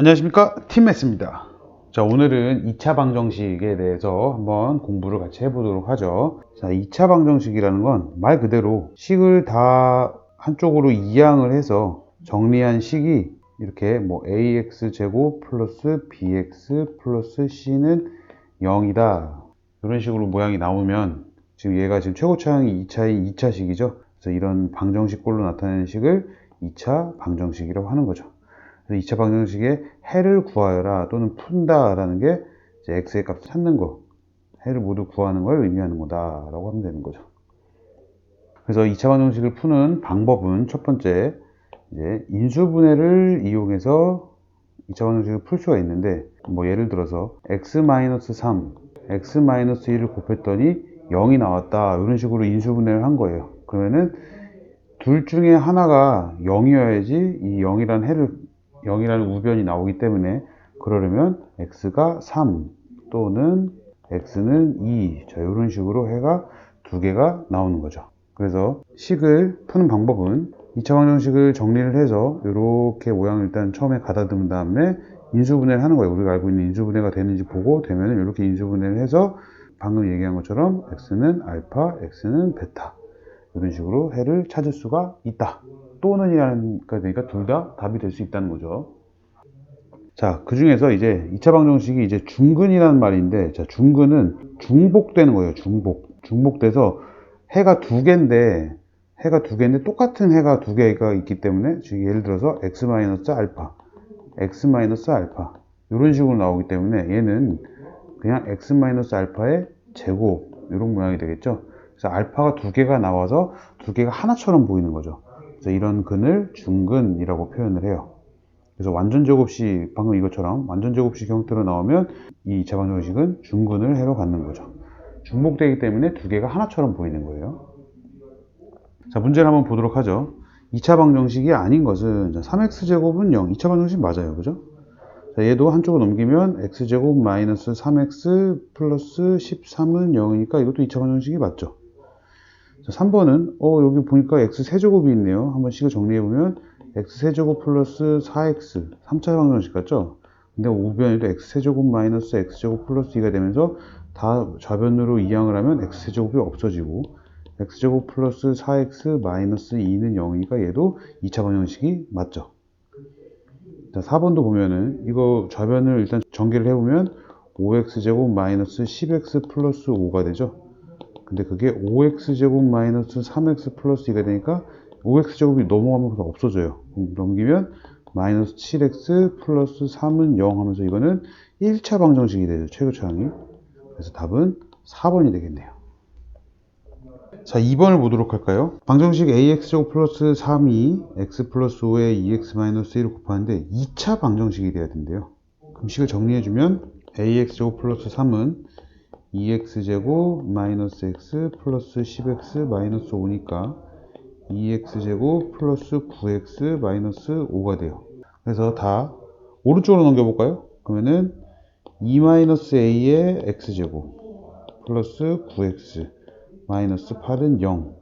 안녕하십니까? 팀메스입니다. 자 오늘은 2차 방정식에 대해서 한번 공부를 같이 해보도록 하죠. 자 2차 방정식이라는 건 말 그대로 식을 다 한쪽으로 이항을 해서 정리한 식이 이렇게 뭐 ax 제곱 플러스 bx 플러스 c는 0이다. 이런 식으로 모양이 나오면 지금 얘가 지금 최고차항이 2차인 2차식이죠. 그래서 이런 방정식꼴로 나타내는 식을 2차 방정식이라고 하는 거죠 2차 방정식의 해를 구하여라 또는 푼다라는 게 이제 x의 값 찾는 거, 해를 모두 구하는 걸 의미하는 거다라고 하면 되는 거죠. 그래서 2차 방정식을 푸는 방법은 첫 번째 이제 인수분해를 이용해서 2차 방정식을 풀 수가 있는데 뭐 예를 들어서 x-3, x-1을 곱했더니 0이 나왔다 이런 식으로 인수분해를 한 거예요. 그러면은 둘 중에 하나가 0이어야지 이 0이라는 해를 0이라는 우변이 나오기 때문에 그러려면 x가 3 또는 x는 2 자, 이런 식으로 해가 두 개가 나오는 거죠. 그래서 식을 푸는 방법은 2차 방정식을 정리를 해서 이렇게 모양을 일단 처음에 가다듬은 다음에 인수분해를 하는 거예요. 우리가 알고 있는 인수분해가 되는지 보고 되면 이렇게 인수분해를 해서 방금 얘기한 것처럼 x는 알파, x는 베타 이런 식으로 해를 찾을 수가 있다. 또는 이라는 되니까 둘 다 답이 될 수 있다는 거죠. 자, 그 중에서 이제 2차 방정식이 이제 중근이라는 말인데, 자, 중근은 중복되는 거예요. 중복. 중복돼서 해가 두 개인데, 해가 두 개인데 똑같은 해가 두 개가 있기 때문에, 지금 예를 들어서 x 알파, x 알파 이런 식으로 나오기 때문에 얘는 그냥 x 알파의 제곱 이런 모양이 되겠죠. 그래서 알파가 두 개가 나와서 두 개가 하나처럼 보이는 거죠. 그래서 이런 근을 중근이라고 표현을 해요. 그래서 완전 제곱식 방금 이것처럼 완전 제곱식 형태로 나오면 이 자방정식은 중근을 해로 갖는 거죠. 중복되기 때문에 두 개가 하나처럼 보이는 거예요. 자 문제를 한번 보도록 하죠. 2차 방정식이 아닌 것은 3x제곱은 0, 2차 방정식 맞아요. 그죠? 자, 얘도 한쪽으로 넘기면 x제곱 마이너스 3x 플러스 13은 0이니까 이것도 2차 방정식이 맞죠? 자, 3번은 어 여기 보니까 x 세제곱이 있네요. 한번 식을 정리해 보면 x 세제곱 플러스 4x 3차 방정식 같죠? 근데 우변에도 x 세제곱 마이너스 x 제곱 플러스 2가 되면서 다 좌변으로 이항을 하면 x 세제곱이 없어지고 x 제곱 플러스 4x 마이너스 2는 0이니까 얘도 2차 방정식이 맞죠. 자, 4번도 보면은 이거 좌변을 일단 전개를 해보면 5x 제곱 마이너스 10x 플러스 5가 되죠. 근데 그게 5x제곱 마이너스 3x 플러스 2가 되니까 5x제곱이 넘어가면서 없어져요. 넘기면 마이너스 7x 플러스 3은 0 하면서 이거는 1차 방정식이 되죠. 최고차항이. 그래서 답은 4번이 되겠네요. 자, 2번을 보도록 할까요? 방정식 ax제곱 플러스 3이 x 플러스 5에 2x 마이너스 1을 곱하는데 2차 방정식이 돼야 된대요. 그럼 식을 정리해주면 ax제곱 플러스 3은 2x제곱 마이너스 x 플러스 10x 마이너스 5니까 2x제곱 플러스 9x 마이너스 5가 돼요. 그래서 다 오른쪽으로 넘겨볼까요? 그러면은 2 마이너스 a의 x제곱 플러스 9x 마이너스 8은 0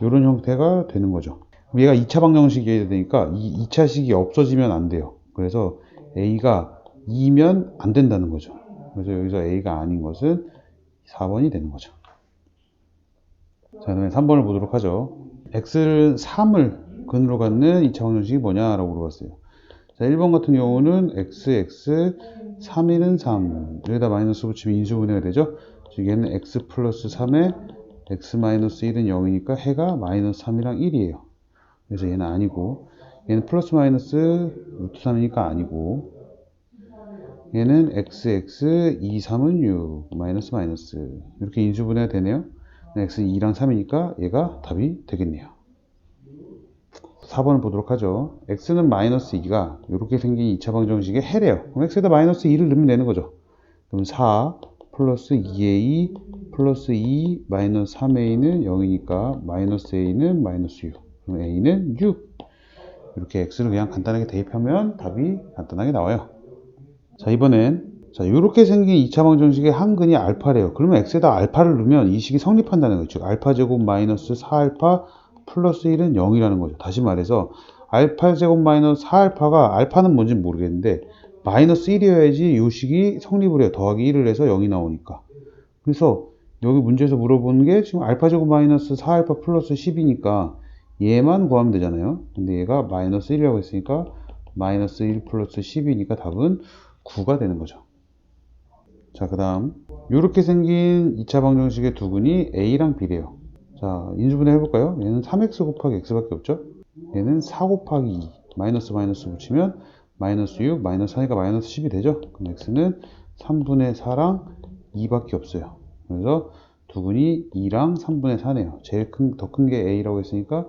이런 형태가 되는 거죠. 얘가 2차 방정식이 되니까 이 2차식이 없어지면 안 돼요. 그래서 a가 2면 안 된다는 거죠. 그래서 여기서 a가 아닌 것은 4번이 되는 거죠. 자, 그다음에 3번을 보도록 하죠. x를 3을 근으로 갖는 2차 방정식이 뭐냐라고 물어봤어요. 자, 1번 같은 경우는 x, x, 3일은 3. 여기다 마이너스 붙이면 인수분해가 되죠. 즉, 얘는 x 플러스 3에 x 마이너스 1은 0이니까 해가 마이너스 3이랑 1이에요. 그래서 얘는 아니고, 얘는 플러스 마이너스 루트 3이니까 아니고, 얘는 xx 2, 3은 6 마이너스 마이너스. 이렇게 인수분해가 되네요. x 2랑 3이니까 얘가 답이 되겠네요. 4번을 보도록 하죠. x는 마이너스 2가 이렇게 생긴 2차 방정식의 해래요. 그럼 x에다 마이너스 2를 넣으면 되는 거죠. 그럼 4 플러스 2a 플러스 2 마이너스 3a는 0이니까 마이너스 a는 마이너스 6 그럼 a는 6 이렇게 x를 그냥 간단하게 대입하면 답이 간단하게 나와요 자, 이번엔 자, 이렇게 생긴 2차 방정식의 한근이 알파래요. 그러면 x에다 알파를 넣으면 이 식이 성립한다는 거죠. 알파 제곱 마이너스 4알파 플러스 1은 0이라는 거죠. 다시 말해서 알파 제곱 마이너스 4알파가 알파는 뭔지 모르겠는데 마이너스 1이어야지 이 식이 성립을 해요. 더하기 1을 해서 0이 나오니까. 그래서 여기 문제에서 물어보는 게 지금 알파 제곱 마이너스 4알파 플러스 10이니까 얘만 구하면 되잖아요. 근데 얘가 마이너스 1이라고 했으니까 마이너스 1 플러스 10이니까 답은 9가 되는 거죠. 자, 그 다음 이렇게 생긴 2차 방정식의 두근이 A랑 B래요. 자, 인수분해 해볼까요? 얘는 3x 곱하기 x밖에 없죠? 얘는 4 곱하기 2 마이너스 마이너스 붙이면 마이너스 6 마이너스 4니까 마이너스 10이 되죠? 그럼 x는 3분의 4랑 2밖에 없어요. 그래서 두근이 2랑 3분의 4네요. 제일 큰, 더 큰 게 A라고 했으니까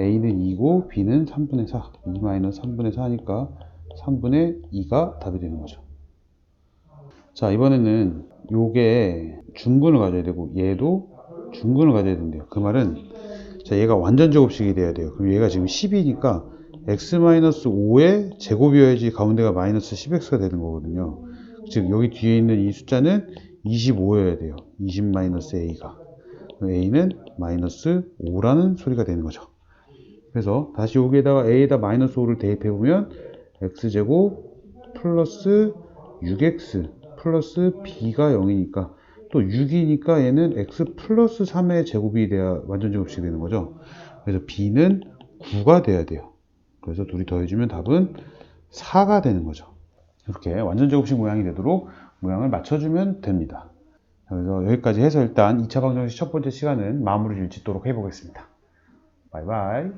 A는 2고 B는 3분의 4. 2 마이너스 3분의 4니까 3분의 2가 답이 되는 거죠. 자, 이번에는 요게 중근을 가져야 되고 얘도 중근을 가져야 된대요. 그 말은 자, 얘가 완전 제곱식이 돼야 돼요. 그럼 얘가 지금 10이니까 x-5의 제곱이어야지 가운데가 마이너스 10x가 되는 거거든요. 즉 여기 뒤에 있는 이 숫자는 25여야 돼요. 20-a가. a는 마이너스 5라는 소리가 되는 거죠. 그래서 다시 여기에다가 a에다 마이너스 5를 대입해 보면 x제곱 플러스 6x 플러스 b가 0이니까 또 6이니까 얘는 x 플러스 3의 제곱이 돼야 완전 제곱식이 되는 거죠. 그래서 b는 9가 돼야 돼요. 그래서 둘이 더해주면 답은 4가 되는 거죠. 이렇게 완전 제곱식 모양이 되도록 모양을 맞춰주면 됩니다. 그래서 여기까지 해서 일단 2차 방정식 첫 번째 시간은 마무리를 짓도록 해보겠습니다. 바이바이.